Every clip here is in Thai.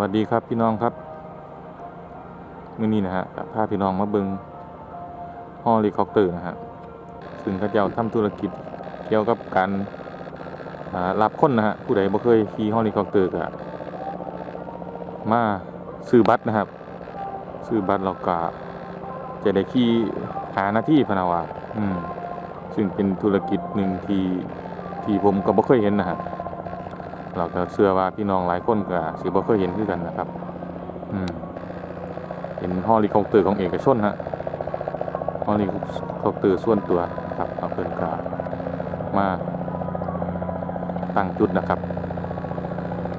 วัสดีครับพี่น้องครับมื้อนี้นะฮะก็พาพี่น้องมาเบิงฮอลิคอปเตอร์นะฮะซึ่งเขาเจ้าทำธุรกิจเกี่ยวกับการอ่ารับคนนะฮะผู้ใดบ่เคยขี่ฮอลิคอปเตอร์ก็มาซื้อบัตรนะครับซื้อบัตรแล้วก็จะได้ขี่หาหน้าที่พนาวาอืมซึ่งเป็นธุรกิจหนึ่งที่ที่ผมก็บ่เคยเห็นนะฮะ เราก็เชื่อว่าพี่น้องหลายคนก็สิบ่เคยเห็นคือกันนะครับ อืมเป็นฮอลิคอปเตอร์ของเอกชนฮะฮอลิคอปเตอร์ส่วนตัวครับเอาเพิ่นก็มาตั้งจุดนะครับ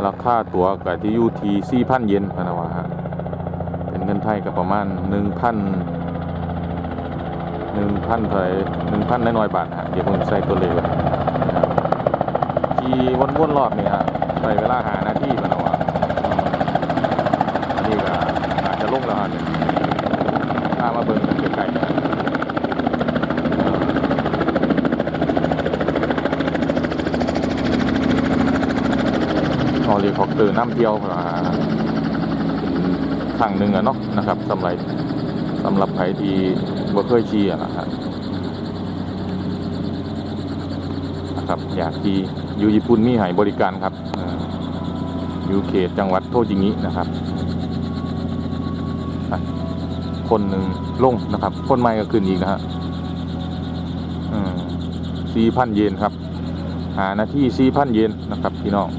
ราคาตั๋วก็ที่อยู่ที่4,000 เยนพะนะว่าฮะเป็นเงินไทยก็ประมาณ 1,000 1,000เท่าไหร่1,000น้อยๆบาทฮะเดี๋ยวผมใส่ตัวเลขไว้ ขี่วนรอบนี่ฮะใช้เวลาหาหน้าที่มันเอาอะอันนี้ก็อาจจะลงแล้วฮะเนี่ยถ้ามาเบิ่งกันไกลๆฮอลิคอปเตอร์น้ำเที่ยวมาครั้งหนึ่งอะเนาะนะครับสำหรับสำหรับใครที่บ่เคยขี่อะนะฮะนะ ครับ อยากที่อยู่ญี่ปุ่นมีให้บริการครับอยู่เขตจังหวัดโทจิงินะครับ คนหนึ่งลงนะครับ คนใหม่ก็ขึ้นอีกนะฮะสี่พันเยนครับ หาหน้าที่สี่พันเยนนะครับพี่น้อง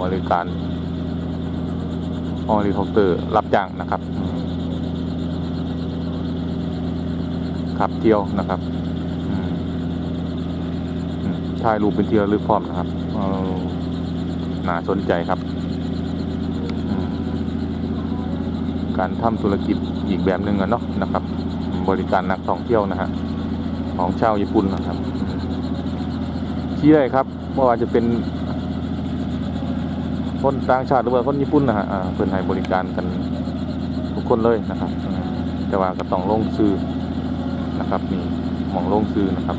บริการฮอลิคอปเตอร์รับจ้างนะครับขับเที่ยวนะครับ ถ่ายรูปเป็นที่ระลึกพร้อมนะครับเออน่าสนใจครับอืมการทำธุรกิจอีกแบบหนึ่งอะเนาะนะครับ บริการนักท่องเที่ยวนะฮะของชาวญี่ปุ่นนะครับอืมที่ได้ครับไม่ว่าจะเป็นคนต่างชาติหรือว่าคนญี่ปุ่นนะฮะอ่าเพื่อนให้บริการกันทุกคนเลยนะครับอืมแต่ว่าก็ต้องลงซื้อนะครับนี่หมองลงซื้อนะครับ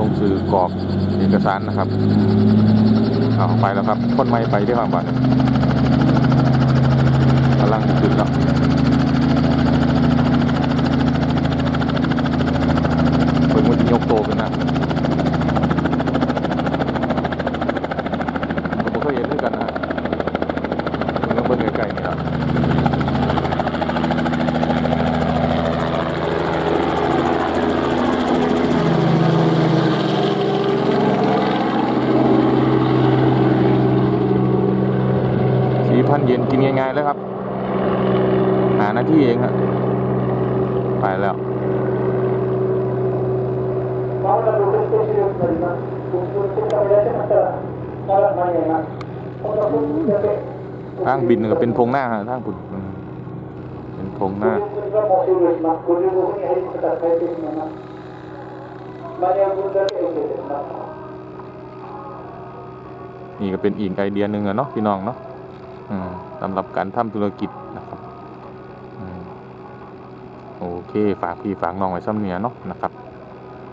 ลงสื่อกรอกเอกสารนะครับเอาไปแล้วครับคนไม้ไปด้ความบัตรกำลังจะขึ้นแล้วเพิ่งมันจะยกโตขึ้นนะผมก็เคยเห็นด้วยกันนะฮะเพิ่งต้องเบิ่งไกลๆนี่ครับ ท่านเย็นกินง่ายๆแล้วครับ หาหน้าที่เองครับไปแล้วอ้างบินก็เป็นพงหน้าฮะทางผุดเป็นพงหน้า นี่ก็เป็นอีกไอเดียหนึ่งอะเนาะพี่น้องเนาะ สำหรับการทำธุรกิจนะครับโอเค ฝากพี่ฝากน้องไว้ซ้ำเนียเนาะนะครับ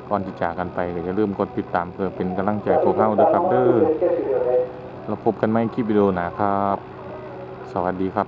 ก่อนที่จากกันไปอย่าลืมกดติดตามเพื่อเป็นกำลังใจพวกเราด้วครับเด้อเราพบกันใหมคลิปวิดีโอหนาครับ สวัสดีครับ